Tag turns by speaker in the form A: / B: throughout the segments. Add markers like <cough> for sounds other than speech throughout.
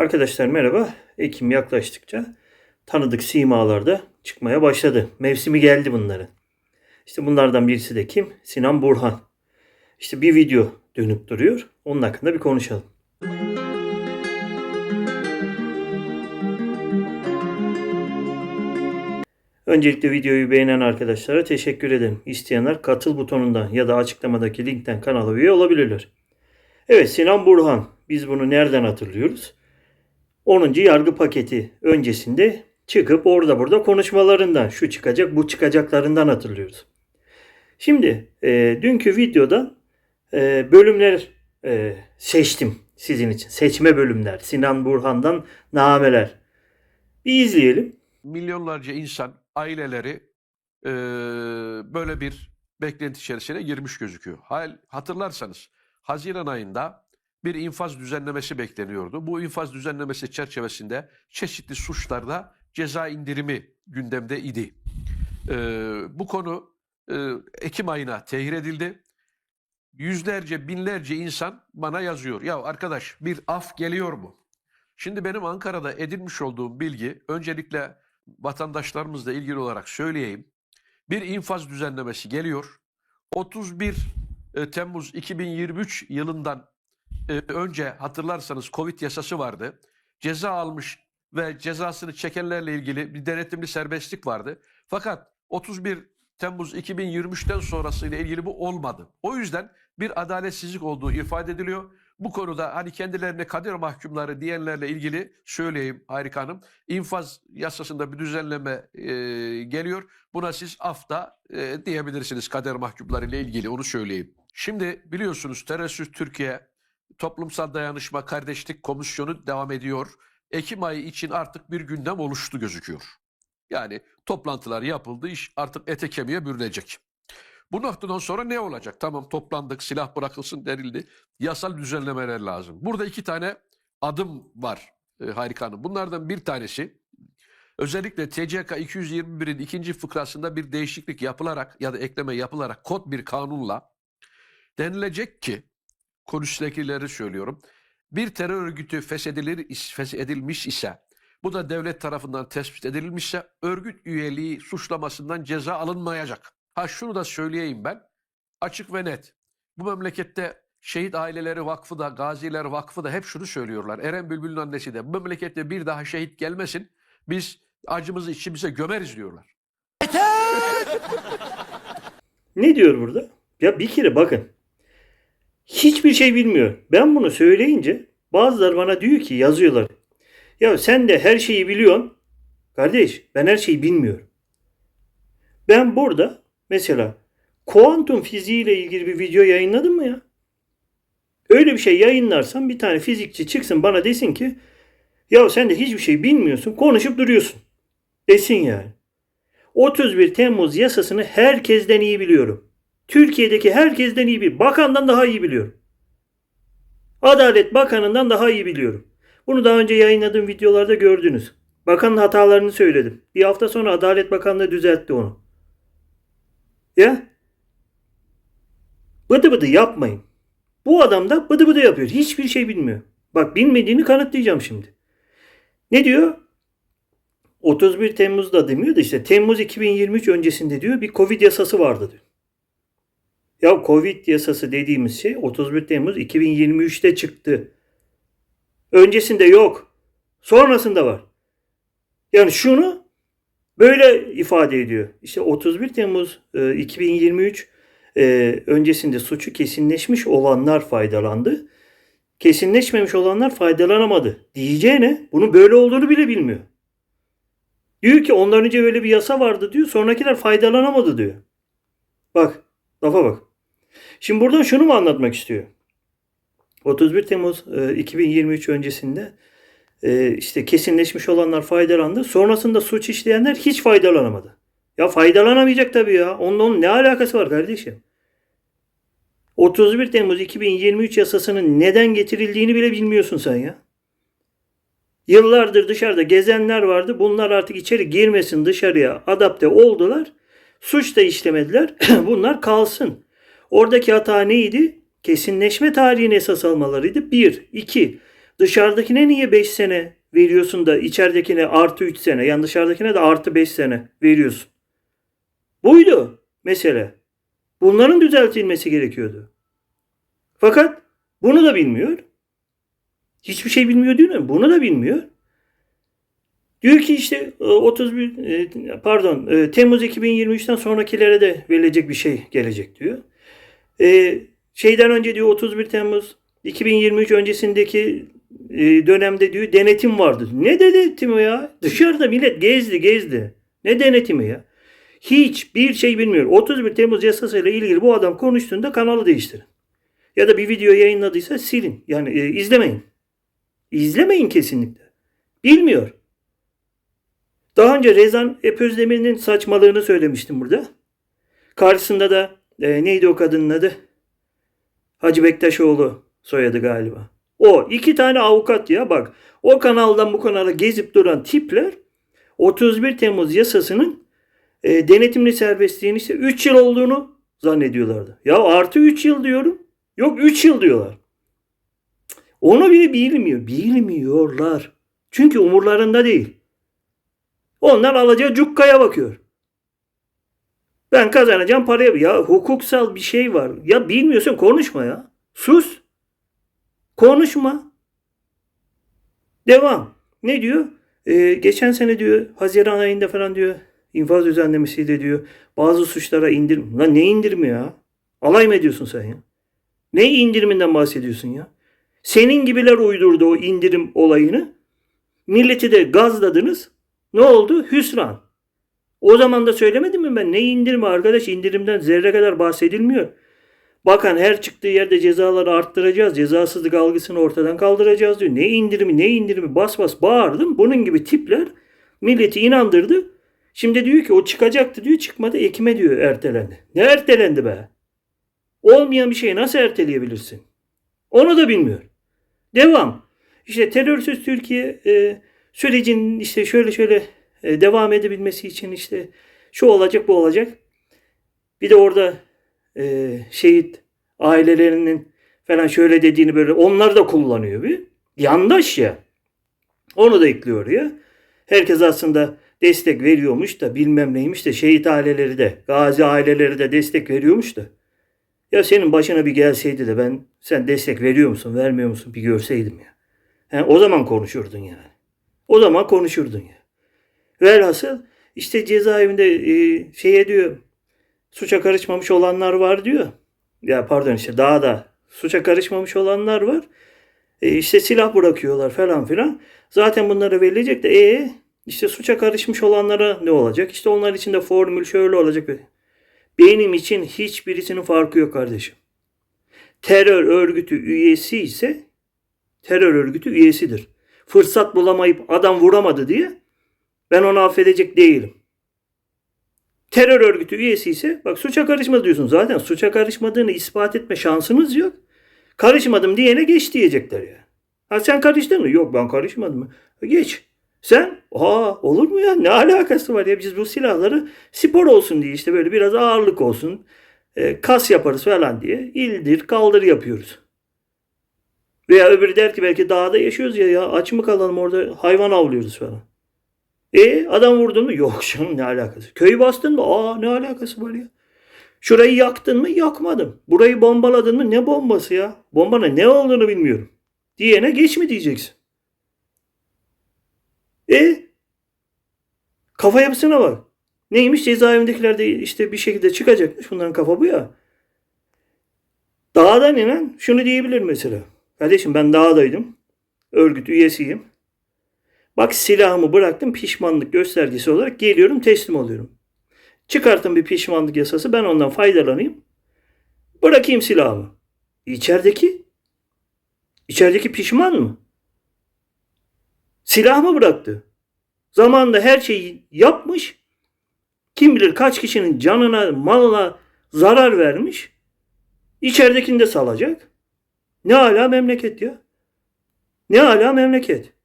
A: Arkadaşlar merhaba. Ekim yaklaştıkça tanıdık simalar da çıkmaya başladı. Mevsimi geldi bunların. İşte bunlardan birisi de kim? Sinan Burhan. İşte bir video dönüp duruyor. Onun hakkında bir konuşalım. Öncelikle videoyu beğenen arkadaşlara teşekkür ederim. İsteyenler katıl butonundan ya da açıklamadaki linkten kanala üye olabilirler. Evet Sinan Burhan. Biz bunu nereden hatırlıyoruz? 10. yargı paketi öncesinde çıkıp orada burada konuşmalarından şu çıkacak bu çıkacaklarından hatırlıyoruz. Şimdi e, dünkü videoda e, bölümler e, seçtim sizin için. Seçme bölümler. Sinan Burhan'dan nameler. Bir izleyelim.
B: milyonlarca insan, aileleri eee, böyle bir beklenti içerisine girmiş gözüküyor. Hal, hatırlarsanız Haziran ayında bir infaz düzenlemesi bekleniyordu. Bu infaz düzenlemesi çerçevesinde çeşitli suçlarda ceza indirimi gündemde idi. Eee, bu konu eee, Ekim ayına tehir edildi. Yüzlerce, binlerce insan bana yazıyor. Ya arkadaş bir af geliyor mu? Şimdi benim Ankara'da edinmiş olduğum bilgi öncelikle vatandaşlarımızla ilgili olarak söyleyeyim. Bir infaz düzenlemesi geliyor. 31 e, Temmuz 2023 yılından e, önce hatırlarsanız Covid yasası vardı. Ceza almış ve cezasını çekenlerle ilgili bir denetimli serbestlik vardı. Fakat 31 Temmuz 2023'ten sonrasıyla ilgili bu olmadı. O yüzden bir adaletsizlik olduğu ifade ediliyor. Bu konuda hani kendilerine kader mahkumları diyenlerle ilgili söyleyeyim Harika Hanım. İnfaz yasasında bir düzenleme e, geliyor. Buna siz afta e, diyebilirsiniz kader mahkumları ile ilgili onu söyleyeyim. Şimdi biliyorsunuz Terörsüz Türkiye Toplumsal Dayanışma Kardeşlik Komisyonu devam ediyor. Ekim ayı için artık bir gündem oluştu gözüküyor. Yani toplantılar yapıldı, iş artık ete kemiğe bürünecek. Bu noktadan sonra ne olacak? Tamam toplandık, silah bırakılsın denildi. Yasal düzenlemeler lazım. Burada iki tane adım var e, Harika Hanım. Bunlardan bir tanesi özellikle TCK 221'in ikinci fıkrasında bir değişiklik yapılarak ya da ekleme yapılarak kod bir kanunla denilecek ki konuştakileri söylüyorum. Bir terör örgütü feshedilir, feshedilmiş ise bu da devlet tarafından tespit edilmişse örgüt üyeliği suçlamasından ceza alınmayacak. Ha şunu da söyleyeyim ben. Açık ve net. Bu memlekette şehit aileleri vakfı da, gaziler vakfı da hep şunu söylüyorlar. Eren Bülbül'ün annesi de bu memlekette bir daha şehit gelmesin. Biz acımızı içimize gömeriz diyorlar.
A: Ne diyor burada? Ya bir kere bakın. Hiçbir şey bilmiyor. Ben bunu söyleyince bazıları bana diyor ki yazıyorlar. Ya sen de her şeyi biliyorsun. Kardeş ben her şeyi bilmiyorum. Ben burada mesela kuantum fiziği ile ilgili bir video yayınladım mı ya? Öyle bir şey yayınlarsam bir tane fizikçi çıksın bana desin ki ya sen de hiçbir şey bilmiyorsun konuşup duruyorsun. Desin yani. 31 Temmuz yasasını herkesten iyi biliyorum. Türkiye'deki herkesten iyi biliyorum. Bakandan daha iyi biliyorum. Adalet Bakanı'ndan daha iyi biliyorum. Bunu daha önce yayınladığım videolarda gördünüz. Bakanın hatalarını söyledim. Bir hafta sonra Adalet Bakanlığı düzeltti onu. Ya? Bıdı bıdı yapmayın. Bu adam da bıdı bıdı yapıyor. Hiçbir şey bilmiyor. Bak bilmediğini kanıtlayacağım şimdi. Ne diyor? 31 Temmuz'da demiyor da işte Temmuz 2023 öncesinde diyor bir Covid yasası vardı diyor. Ya Covid yasası dediğimiz şey 31 Temmuz 2023'te çıktı. Öncesinde yok. Sonrasında var. Yani şunu böyle ifade ediyor. İşte 31 Temmuz e, 2023 e, öncesinde suçu kesinleşmiş olanlar faydalandı. Kesinleşmemiş olanlar faydalanamadı. Diyeceğine bunun böyle olduğunu bile bilmiyor. Diyor ki ondan önce böyle bir yasa vardı diyor. Sonrakiler faydalanamadı diyor. Bak lafa bak. Şimdi buradan şunu mu anlatmak istiyor? 31 Temmuz e, 2023 öncesinde e, işte kesinleşmiş olanlar faydalandı. Sonrasında suç işleyenler hiç faydalanamadı. Ya faydalanamayacak tabii ya. Onun, onun ne alakası var kardeşim? 31 Temmuz 2023 yasasının neden getirildiğini bile bilmiyorsun sen ya. Yıllardır dışarıda gezenler vardı. Bunlar artık içeri girmesin dışarıya adapte oldular. Suç da işlemediler. <clears throat> Bunlar kalsın. Oradaki hata neydi? Kesinleşme tarihini esas almalarıydı. Bir. iki. Dışarıdakine niye 5 sene veriyorsun da içeridekine artı 3 sene yani dışarıdakine de artı 5 sene veriyorsun. Buydu mesele. Bunların düzeltilmesi gerekiyordu. Fakat bunu da bilmiyor. Hiçbir şey bilmiyor değil mi? Bunu da bilmiyor. Diyor ki işte e, 31 e, pardon e, Temmuz 2023'ten sonrakilere de verilecek bir şey gelecek diyor. E, şeyden önce diyor 31 Temmuz 2023 öncesindeki e, dönemde diyor denetim vardı. Ne denetimi ya? Dışarıda millet gezdi gezdi. Ne denetimi ya? Hiçbir şey bilmiyor. 31 Temmuz yasasıyla ilgili bu adam konuştuğunda kanalı değiştirin. Ya da bir video yayınladıysa silin. Yani e, izlemeyin. İzlemeyin kesinlikle. Bilmiyor. Daha önce Rezan Epözdemir'in saçmalığını söylemiştim burada. Karşısında da e, neydi o kadının adı? Hacı Bektaşoğlu soyadı galiba. O iki tane avukat ya bak. O kanaldan bu kanala gezip duran tipler 31 Temmuz yasasının e, denetimli serbestliğin işte 3 yıl olduğunu zannediyorlardı. Ya artı 3 yıl diyorum. Yok 3 yıl diyorlar. Onu bile bilmiyor. Bilmiyorlar. Çünkü umurlarında değil. Onlar alacağı cukkaya bakıyor. Ben kazanacağım paraya. Ya hukuksal bir şey var. Ya bilmiyorsun konuşma ya. Sus. Konuşma. Devam. Ne diyor? Ee, geçen sene diyor Haziran ayında falan diyor infaz düzenlemesiyle diyor bazı suçlara indirim. Lan ne indirimi ya? Alay mı ediyorsun sen ya? Ne indiriminden bahsediyorsun ya? Senin gibiler uydurdu o indirim olayını. Milleti de gazladınız. Ne oldu? Hüsran. O zaman da söylemedim mi ben? Ne indirimi arkadaş? İndirimden zerre kadar bahsedilmiyor. Bakan her çıktığı yerde cezaları arttıracağız. Cezasızlık algısını ortadan kaldıracağız diyor. Ne indirimi ne indirimi bas bas bağırdım. Bunun gibi tipler milleti inandırdı. Şimdi diyor ki o çıkacaktı diyor çıkmadı. Ekim'e diyor ertelendi. Ne ertelendi be? Olmayan bir şeyi nasıl erteleyebilirsin? Onu da bilmiyor. Devam. İşte terörsüz Türkiye e, sürecin işte şöyle şöyle e, devam edebilmesi için işte şu olacak bu olacak. Bir de orada e, şehit ailelerinin falan şöyle dediğini böyle onlar da kullanıyor bir. Yandaş ya. Onu da ekliyor ya. Herkes aslında destek veriyormuş da bilmem neymiş de şehit aileleri de gazi aileleri de destek veriyormuş da. Ya senin başına bir gelseydi de ben sen destek veriyor musun vermiyor musun bir görseydim ya. He, o zaman konuşurdun yani. O zaman konuşurdun ya. Velhasıl işte cezaevinde e, şeye diyor suça karışmamış olanlar var diyor. Ya pardon işte daha da suça karışmamış olanlar var. E, işte silah bırakıyorlar falan filan. Zaten bunlara verilecek de e işte suça karışmış olanlara ne olacak? İşte onlar için de formül şöyle olacak. Benim için hiçbirisinin farkı yok kardeşim. Terör örgütü üyesi ise terör örgütü üyesidir. Fırsat bulamayıp adam vuramadı diye ben onu affedecek değilim. Terör örgütü üyesi ise bak suça karışmadı diyorsun. Zaten suça karışmadığını ispat etme şansınız yok. Karışmadım diyene geç diyecekler ya. Ha sen karıştın mı? Yok ben karışmadım. Geç. Sen? Aa olur mu ya? Ne alakası var ya? Biz bu silahları spor olsun diye işte böyle biraz ağırlık olsun. e, kas yaparız falan diye ildir kaldır yapıyoruz. Veya öbürü der ki belki dağda yaşıyoruz ya ya aç mı kalalım orada hayvan avlıyoruz falan. E adam vurdun mu? Yok canım ne alakası. Köyü bastın mı? Aa ne alakası var ya. Şurayı yaktın mı? Yakmadım. Burayı bombaladın mı? Ne bombası ya? Bombanın ne olduğunu bilmiyorum. Diyene geç mi diyeceksin? E kafa yapısına bak. Neymiş cezaevindekiler de işte bir şekilde çıkacakmış. Bunların kafa bu ya. Dağdan inen şunu diyebilir mesela. Kardeşim ben dağdaydım. Örgüt üyesiyim. Bak silahımı bıraktım pişmanlık göstergesi olarak geliyorum teslim oluyorum. Çıkartın bir pişmanlık yasası ben ondan faydalanayım. Bırakayım silahımı. İçerideki? İçerideki pişman mı? Silah mı bıraktı? Zamanında her şeyi yapmış. Kim bilir kaç kişinin canına, malına zarar vermiş. İçeridekini de salacak. Ne ala memleket ya. Ne ala memleket.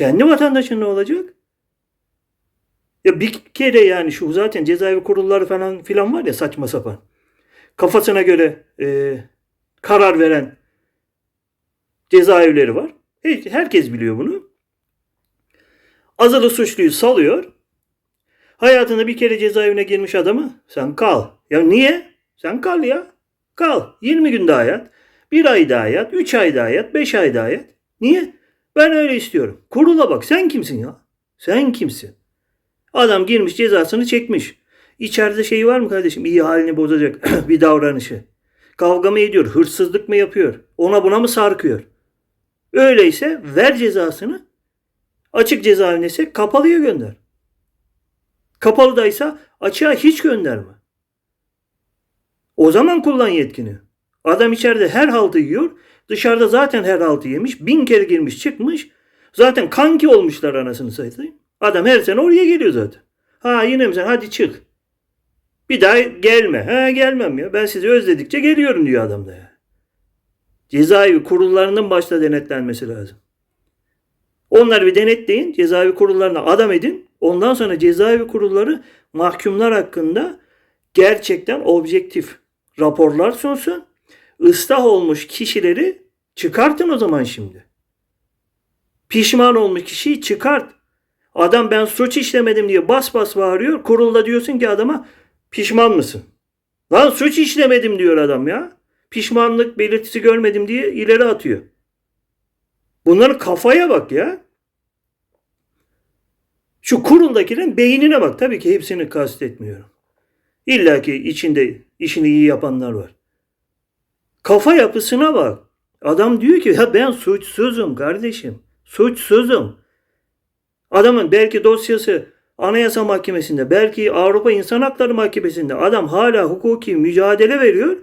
A: Kendi vatandaşın ne olacak? Ya bir kere yani şu zaten cezaevi kurulları falan filan var ya saçma sapan. Kafasına göre e, karar veren cezaevleri var. Herkes biliyor bunu. Azılı suçluyu salıyor. Hayatında bir kere cezaevine girmiş adamı sen kal. Ya niye? Sen kal ya. Kal. 20 gün daha yat. Bir ay daha yat. 3 ay daha yat. 5 ay daha yat. Niye? Ben öyle istiyorum. Kurula bak. Sen kimsin ya? Sen kimsin? Adam girmiş cezasını çekmiş. İçeride şey var mı kardeşim? İyi halini bozacak <clears throat> bir davranışı. Kavga mı ediyor? Hırsızlık mı yapıyor? Ona buna mı sarkıyor? Öyleyse ver cezasını. Açık cezaevine ise kapalıya gönder. Kapalıdaysa açığa hiç gönderme. O zaman kullan yetkini. Adam içeride her haltı yiyor. Dışarıda zaten her haltı yemiş. Bin kere girmiş çıkmış. Zaten kanki olmuşlar anasını satayım. Adam her sene oraya geliyor zaten. Ha yine mi sen? Hadi çık. Bir daha gelme. Ha gelmem ya. Ben sizi özledikçe geliyorum diyor adam da ya. Cezaevi kurullarının başta denetlenmesi lazım. Onları bir denetleyin. Cezaevi kurullarına adam edin. Ondan sonra cezaevi kurulları mahkumlar hakkında gerçekten objektif raporlar sunsun. Islah olmuş kişileri çıkartın o zaman şimdi. Pişman olmuş kişiyi çıkart. Adam ben suç işlemedim diye bas bas bağırıyor. Kurulda diyorsun ki adama pişman mısın? Lan suç işlemedim diyor adam ya. Pişmanlık belirtisi görmedim diye ileri atıyor. Bunların kafaya bak ya. Şu kuruldakilerin beynine bak. Tabii ki hepsini kastetmiyorum. İlla ki içinde işini iyi yapanlar var. Kafa yapısına bak. Adam diyor ki ya ben suçsuzum kardeşim. Suçsuzum. Adamın belki dosyası Anayasa Mahkemesi'nde, belki Avrupa İnsan Hakları Mahkemesi'nde adam hala hukuki mücadele veriyor.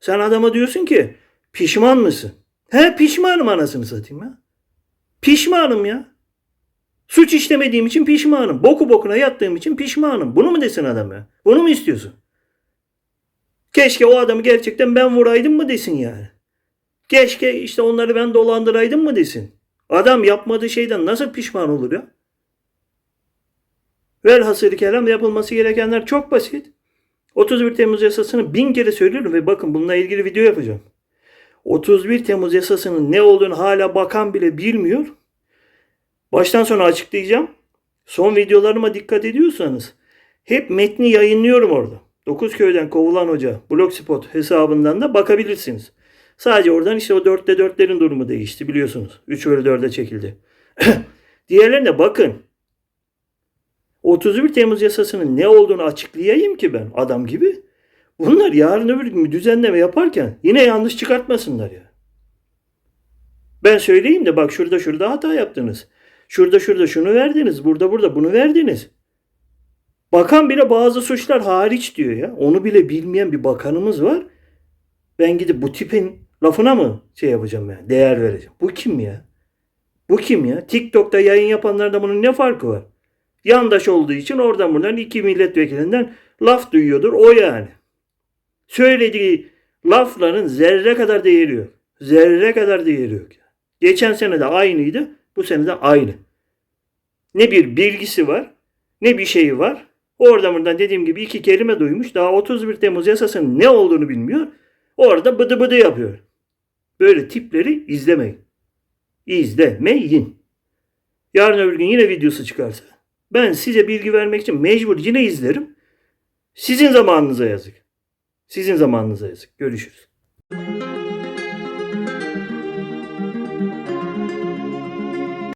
A: Sen adama diyorsun ki pişman mısın? He pişmanım anasını satayım ya. Pişmanım ya. Suç işlemediğim için pişmanım. Boku bokuna yattığım için pişmanım. Bunu mu desin adam? Bunu mu istiyorsun? Keşke o adamı gerçekten ben vuraydım mı desin yani. Keşke işte onları ben dolandıraydım mı desin. Adam yapmadığı şeyden nasıl pişman olur ya? Velhasıl kelam yapılması gerekenler çok basit. 31 Temmuz yasasını bin kere söylüyorum ve bakın bununla ilgili video yapacağım. 31 Temmuz yasasının ne olduğunu hala bakan bile bilmiyor. Baştan sona açıklayacağım. Son videolarıma dikkat ediyorsanız hep metni yayınlıyorum orada. 9 köyden kovulan hoca blogspot hesabından da bakabilirsiniz. Sadece oradan işte o 4'te 4'lerin durumu değişti biliyorsunuz. 3 bölü 4'e çekildi. <clears throat> Diğerlerine bakın. 31 Temmuz yasasının ne olduğunu açıklayayım ki ben adam gibi. Bunlar yarın öbür gün düzenleme yaparken yine yanlış çıkartmasınlar ya. Ben söyleyeyim de bak şurada şurada hata yaptınız. Şurada şurada şunu verdiniz. Burada burada bunu verdiniz. Bakan bile bazı suçlar hariç diyor ya. Onu bile bilmeyen bir bakanımız var. Ben gidip bu tipin lafına mı şey yapacağım ya? Değer vereceğim. Bu kim ya? Bu kim ya? TikTok'ta yayın yapanlarda bunun ne farkı var? Yandaş olduğu için oradan buradan iki milletvekilinden laf duyuyordur. O yani. Söylediği lafların zerre kadar değeri yok. Zerre kadar değeri yok. Geçen sene de aynıydı. Bu sene de aynı. Ne bir bilgisi var ne bir şeyi var. Oradan buradan dediğim gibi iki kelime duymuş. Daha 31 Temmuz yasasının ne olduğunu bilmiyor. Orada bıdı bıdı yapıyor. Böyle tipleri izlemeyin. İzlemeyin. Yarın öbür gün yine videosu çıkarsa ben size bilgi vermek için mecbur yine izlerim. Sizin zamanınıza yazık. Sizin zamanınıza yazık. Görüşürüz.